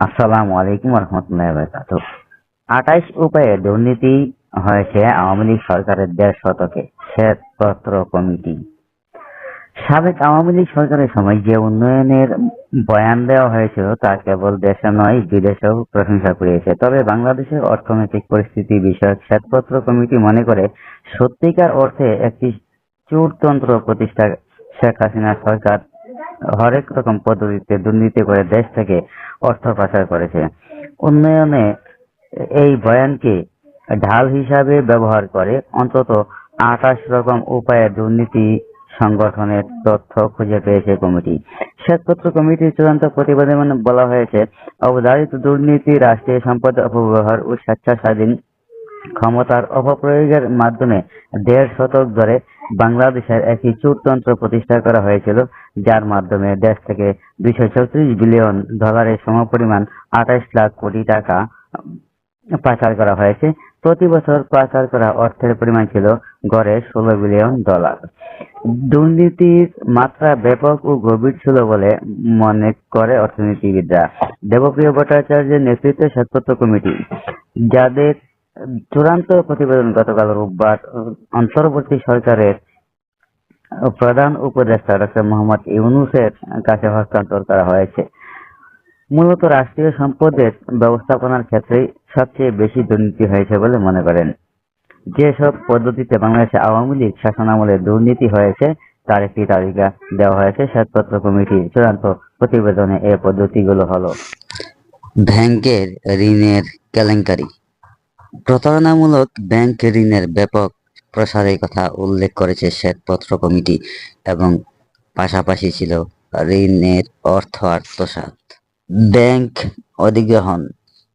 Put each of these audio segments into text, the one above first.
আসসালামু আলাইকুম রহমতুল্লাহ বারকাত আঠাইশ উপায়ে দুর্নীতি হয়েছে আওয়ামী লীগ সরকারের দেড় শতকে, শ্বেতপত্র কমিটি। সাবেক আওয়ামী লীগ সরকারের সময় যে উন্নয়নের বয়ান দেওয়া হয়েছিল তা কেবল দেশে নয়, বিদেশেও প্রশংসা কুড়িয়েছে। তবে বাংলাদেশের অর্থনৈতিক পরিস্থিতি বিষয়ক শ্বেতপত্র কমিটি মনে করে, সত্যিকার অর্থে একটি চুরতন্ত্র প্রতিষ্ঠা শেখ হাসিনা সরকার হরেক রকম পদ্ধতিতে দুর্নীতি করে দেশ থেকে অর্থ পাচার করেছে। উন্নয়নে এই বয়ানকে ঢাল হিসাবে ব্যবহার করে অন্তত আঠাশ রকম উপায়ে দুর্নীতি সংগঠনের তথ্য খুঁজে পেয়েছে কমিটি। শ্বেতপত্র কমিটির চূড়ান্ত প্রতিবেদনে বলা হয়েছে, অবধারিত দুর্নীতি, রাষ্ট্রীয় সম্পদ অপব্যবহার ও স্বেচ্ছাস্বাধীন ক্ষমতার অপপ্রয়োগের মাধ্যমে দেড় শতক ধরে বাংলাদেশের একটি চুরতন্ত্র প্রতিষ্ঠা করা হয়েছিল, যার মাধ্যমে দেশ থেকে দুইশো চৌত্রিশ বিলিয়ন ডলারের সমপরিমাণ আঠাইশ লাখ কোটি টাকা পাচার করা হয়েছে। প্রতি বছর পাচার করা অর্থের পরিমাণ ছিল গড়ে ষোলো বিলিয়ন ডলার। দুর্নীতির মাত্রা ব্যাপক ও গভীর ছিল বলে মনে করে অর্থনীতিবিদরা। দেবপ্রিয় ভট্টাচার্যের নেতৃত্বে শ্বেতপত্র কমিটি, যাদের চূড়ান্ত প্রতিবেদন গতকাল রোববার অন্তর্বর্তী সরকারের প্রধান উপদেষ্টা ডক্টর মোহাম্মদ ইউনুসের কাছে হস্তান্তর করা হয়েছে। মূলত রাষ্ট্রীয় সম্পদের ব্যবস্থাপনার ক্ষেত্রে সবচেয়ে বেশি দুর্নীতি হয়েছে বলে মনে করেন। যেসব পদ্ধতিতে বাংলাদেশে আওয়ামী লীগ শাসনামলে দুর্নীতি হয়েছে, তার একটি তালিকা দেওয়া হয়েছে, শ্বেতপত্র কমিটির চূড়ান্ত প্রতিবেদনে এই পদ্ধতিগুলো হলো ব্যাংকের ঋণের কেলেঙ্কারি প্রতারণামূলক ব্যাংক ঋণের ব্যাপক প্রসারের কথা উল্লেখ করেছে শ্বেতপত্র কমিটি এবং পাশাপাশি ছিল ঋণের অর্থ আত্মসাত ব্যাংক অধিগ্রহণ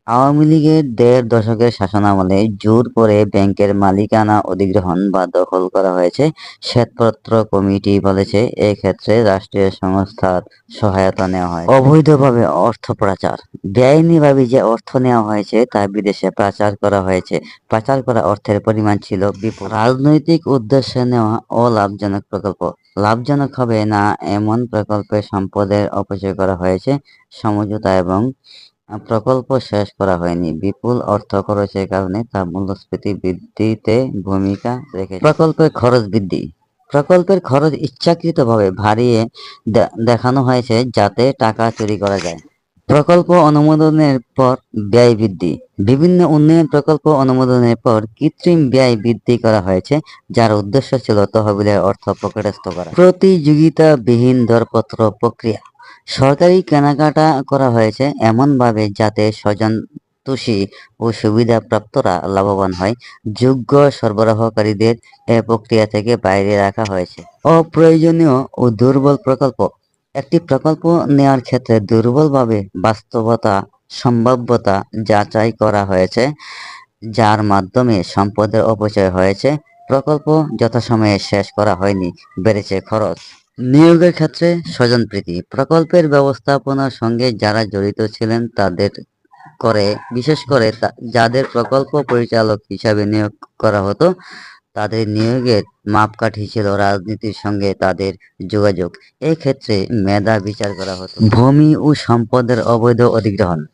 আওয়ামী লীগের দেড় দশকের শাসনামলে জোর করে ব্যাংকের মালিকানা অধিগ্রহণ বা দখল করা হয়েছে, শ্বেতপত্র কমিটি বলেছে এক্ষেত্রে রাষ্ট্রীয় সংস্থার সহায়তা নেওয়া হয়। অবৈধভাবে অর্থ পাচার, বেআইনিভাবে যে অর্থ নেওয়া হয়েছে তা বিদেশে পাচার করা হয়েছে। পাচার করা অর্থের পরিমাণ ছিল বিপুল। রাজনৈতিক উদ্দেশ্যে নেওয়া অলাভজনক প্রকল্প। লাভজনক হবে না এমন প্রকল্পে সম্পদের অপচয় করা হয়েছে সমঝোতা এবং প্রকল্প শেষ করা হয়নি। বিপুল অর্থ খরচের কারণে তা মূল্যস্ফীতি বৃদ্ধিতে ভূমিকা রেখেছে। প্রকল্পের খরচ বৃদ্ধি। প্রকল্পের খরচ ইচ্ছাকৃতভাবে দে- দেখানো হয়েছে যাতে টাকা চুরি করা যায়। প্রকল্প অনুমোদনের পর ব্যয় বৃদ্ধি। বিভিন্ন উন্নয়ন প্রকল্প অনুমোদনের পর কৃত্রিম ব্যয় বৃদ্ধি করা হয়েছে, যার উদ্দেশ্য ছিল তহবিলের অর্থ পকেটস্থ করা। প্রতিযোগিতাবিহীন দরপত্র প্রক্রিয়া। সরকারি কেনাকাটা করা হয়েছে এমনভাবে যাতে স্বজন তুষি ও সুবিধাপ্রাপ্তরা লাভবান হয়। যোগ্য সরবরাহকারীদের এ প্রক্রিয়া থেকে বাইরে রাখা হয়েছে। অপ্রয়োজনীয় ও দুর্বল প্রকল্প। একটি প্রকল্প নেওয়ার ক্ষেত্রে দুর্বলভাবে বাস্তবতা, সম্ভাব্যতা যাচাই করা হয়েছে, যার মাধ্যমে সম্পদের অপচয় হয়েছে। প্রকল্প যথাসময়ে শেষ করা হয়নি, বেড়েছে খরচ। নিয়োগের ক্ষেত্রে স্বজনপ্রীতি। প্রকল্পের ব্যবস্থাপনার সঙ্গে যারা জড়িত ছিলেন, তাদের করে, বিশেষ করে যাদের প্রকল্প পরিচালক হিসাবে নিয়োগ করা হতো, তাদের নিয়োগের মাপকাঠি ছিল রাজনীতির সঙ্গে তাদের যোগাযোগ। এই ক্ষেত্রে মেধা বিচার করা হতো। ভূমি ও সম্পদের অবৈধ অধিগ্রহণ।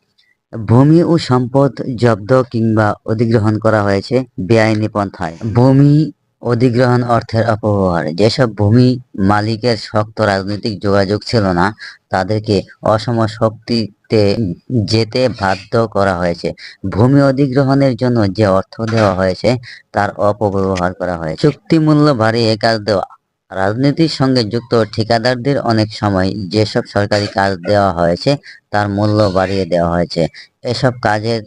ভূমি ও সম্পদ জব্দ কিংবা অধিগ্রহণ করা হয়েছে বেআইনি পন্থায়। ভূমি অধিগ্রহণ অর্থের অপব্যবহার। যেসব ভূমি মালিকের শক্ত রাজনৈতিক যোগাযোগ ছিল না, তাদেরকে অসম শক্তিতে যেতে বাধ্য করা হয়েছে। ভূমি অধিগ্রহণের জন্য যে অর্থ দেওয়া হয়েছে, তার অপব্যবহার করা হয়েছে। চুক্তি মূল্য বাড়িয়ে কাজ দেওয়া। রাজনীতির সঙ্গে যুক্ত ঠিকাদারদের অনেক সময় যেসব সরকারি কাজ দেওয়া হয়েছে, তার মূল্য বাড়িয়ে দেওয়া হয়েছে। এসব কাজের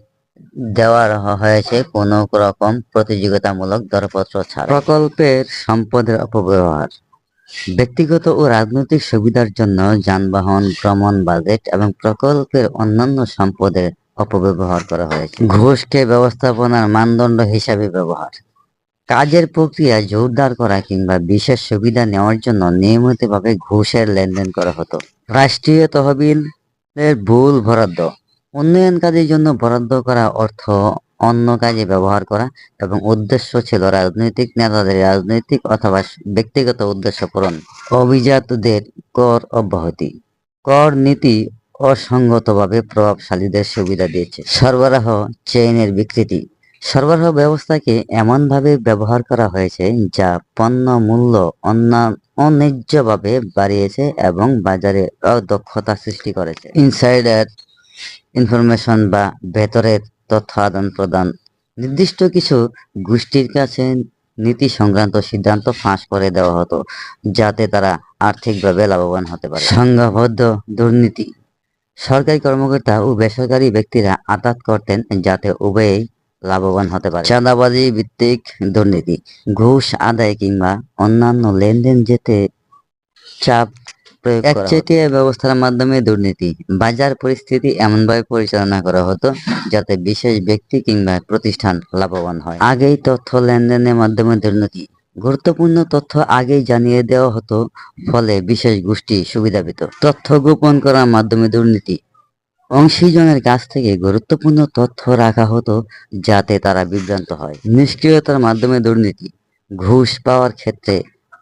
দেওয়ার হয়েছে কোনো রকম প্রতিযোগিতামূলক দরপত্র ছাড়া। প্রকল্পের সম্পদের অপব্যবহার, ব্যক্তিগত ও রাজনৈতিক সুবিধার জন্য যানবাহন, ভ্রমণ, বাজেট এবং প্রকল্পের অন্যান্য সম্পদের অপব্যবহার করা হয়েছে। ঘুষকে ব্যবস্থাপনার মানদণ্ড হিসাবে ব্যবহার, কাজের প্রক্রিয়া জোরদার করা কিংবা বিশেষ সুবিধা নেওয়ার জন্য নিয়মিতভাবে ঘুষের লেনদেন করা হতো। রাষ্ট্রীয় তহবিলের ভুল বরাদ্দ উন্নয়ন কাজের জন্য বরাদ্দ করা অর্থ অন্য কাজে ব্যবহার করা এবং উদ্দেশ্য ছিল রাজনৈতিক নেতাদের রাজনৈতিক অথবা ব্যক্তিগত উদ্দেশ্য পূরণ। অভিজাতদের কর অব্যাহতি। কর নীতি অসঙ্গতভাবে প্রভাবশালীদের সুবিধা দিয়েছে। সরবরাহ চেইনের বিকৃতি। সরবরাহ ব্যবস্থাকে এমনভাবে ব্যবহার করা হয়েছে যা পণ্য মূল্য অন্যায্যভাবে বাড়িয়েছে এবং বাজারে অদক্ষতা সৃষ্টি করেছে। ইনসাইডার ইনফরমেশন বা ভেতরের তথ্য আদান প্রদান। নির্দিষ্ট কিছু গোষ্ঠীর কাছে নীতি সংক্রান্ত সিদ্ধান্ত ফাঁস করে দেওয়া হতো যাতে তারা আর্থিকভাবে লাভবান হতে পারে। সংঘবদ্ধ দুর্নীতি। সরকারি কর্মকর্তা ও বেসরকারি ব্যক্তিরা আঘাত করতেন যাতে উভয়েই লাভবান হতে পারে। চাঁদাবাজি ভিত্তিক দুর্নীতি ঘুষ আদায় কিংবা অন্যান্য লেনদেন যেতে চাপ একচেটিয়া ব্যবস্থার মাধ্যমে দুর্নীতি, বাজার পরিস্থিতি এমনভাবে পরিচালনা করা হতো যাতে বিশেষ ব্যক্তি কিংবা প্রতিষ্ঠান লাভবান হয়। আগেই তথ্য লেনদেনের মাধ্যমে দুর্নীতি, গুরুত্বপূর্ণ তথ্য আগেই জানিয়ে দেওয়া হতো, ফলে বিশেষ গোষ্ঠী সুবিধা পেত তথ্য গোপন করার মাধ্যমে দুর্নীতি, অংশীজনের কাছ থেকে গুরুত্বপূর্ণ তথ্য রাখা হতো যাতে তারা বিভ্রান্ত হয়। নিষ্ক্রিয়তার মাধ্যমে দুর্নীতি, ঘুষ পাওয়ার ক্ষেত্রে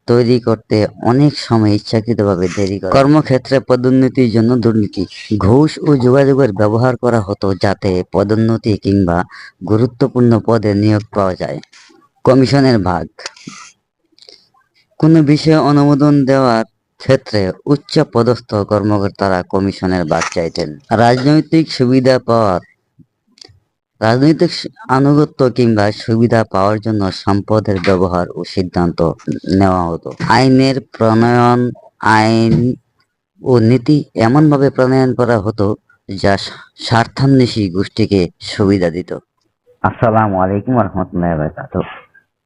তৈরি করতে অনেক সময় ইচ্ছাকৃতভাবে দেরি করে। কর্মক্ষেত্রে পদোন্নতির জন্য দুর্নীতি, ঘুষ ও যোগাযোগের ব্যবহার করা হতো যাতে পদোন্নতি কিংবা গুরুত্বপূর্ণ পদে নিয়োগ পাওয়া যায়। কমিশনের ভাগ। কোনো বিষয়ে অনুমোদন দেওয়ার ক্ষেত্রে উচ্চ পদস্থ কর্মকর্তারা কমিশনের ভাগ চাইতেন। রাজনৈতিক সুবিধা পাওয়ার রাজনৈতিক আনুগত্য কিংবা সুবিধা পাওয়ার জন্য সম্পদের ব্যবহার ও সিদ্ধান্ত নেওয়া হতো। আইনের প্রণয়ন, আইন ও নীতি এমনভাবে প্রণয়ন করা হতো যা স্বা- স্বার্থান্বেষী গোষ্ঠীকে সুবিধা দিত। আসসালামু আলাইকুম রহমতুল্লাহ বারকাত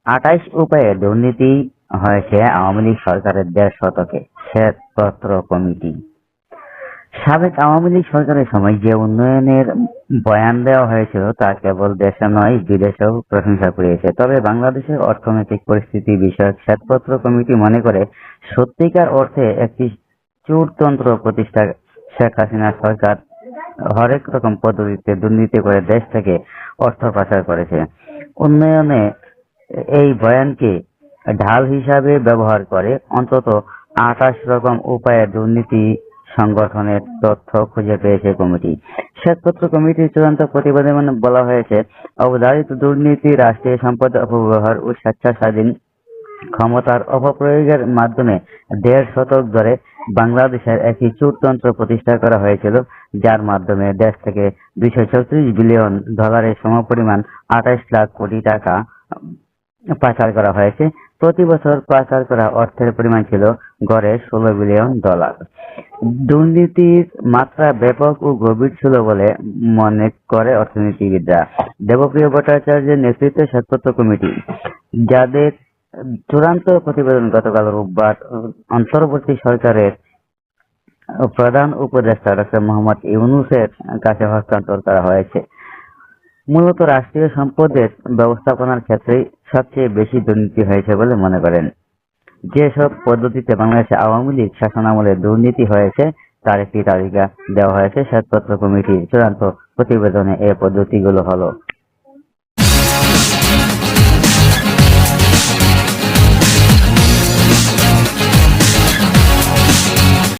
আঠাইশ উপায়ে দুর্নীতি হয়েছে আওয়ামী লীগ সরকারের দেড় শতকে শ্বেতপত্র কমিটি। সাবেক আওয়ামী লীগ সরকারের সময় যে উন্নয়নের বয়ান দেওয়া হয়েছিল, তা কেবল দেশে নয়, বিদেশেও প্রশংসা কুড়িয়েছে। তবে বাংলাদেশের অর্থনৈতিক পরিস্থিতি বিষয়ক শ্বেতপত্র কমিটি মনে করে, সত্যিকার অর্থে একটি চুরতন্ত্র প্রতিষ্ঠা শেখ হাসিনা সরকার হরেক রকম পদ্ধতিতে দুর্নীতি করে দেশ থেকে অর্থ পাচার করেছে। উন্নয়নে এই বয়ানকে ঢাল হিসাবে ব্যবহার করে অন্তত আঠাশ রকম উপায়ে দুর্নীতি সংগঠনের তথ্য খুঁজে পেয়েছে কমিটি। শ্বেতপত্র কমিটির চূড়ান্ত প্রতিবেদনে বলা হয়েছে, অবধারিত দুর্নীতি, রাষ্ট্রীয় সম্পদ অপব্যবহার ও স্বেচ্ছাস্বাধীন ক্ষমতার অপপ্রয়োগের মাধ্যমে দেড় শতক ধরে বাংলাদেশের একটি চুরতন্ত্র প্রতিষ্ঠা করা হয়েছিল, যার মাধ্যমে দেশ থেকে দুইশো চৌত্রিশ বিলিয়ন ডলারের সমপরিমাণ আঠাইশ লাখ কোটি টাকা পাচার করা হয়েছে। প্রতি বছর পাচার করা অর্থের পরিমাণ ছিল গড়ে ষোলো বিলিয়ন ডলার। দুর্নীতির মাত্রা ব্যাপক ও গভীর ছিল বলে মনে করে অর্থনীতিবিদরা। দেবপ্রিয় ভট্টাচার্যের নেতৃত্বে শ্বেতপত্র কমিটি, যাদের চূড়ান্ত প্রতিবেদন গতকাল রোববার অন্তর্বর্তী সরকারের প্রধান উপদেষ্টা ডক্টর মোহাম্মদ ইউনুসের কাছে হস্তান্তর করা হয়েছে। মূলত রাষ্ট্রীয় সম্পদের ব্যবস্থাপনার ক্ষেত্রেই সবচেয়ে বেশি দুর্নীতি হয়েছে বলে মনে করেন। যেসব পদ্ধতিতে বাংলাদেশে আওয়ামী লীগ শাসনামলে দুর্নীতি হয়েছে, তার একটি তালিকা দেওয়া হয়েছে শ্বেতপত্র কমিটির চূড়ান্ত প্রতিবেদনে এ পদ্ধতিগুলো হলো।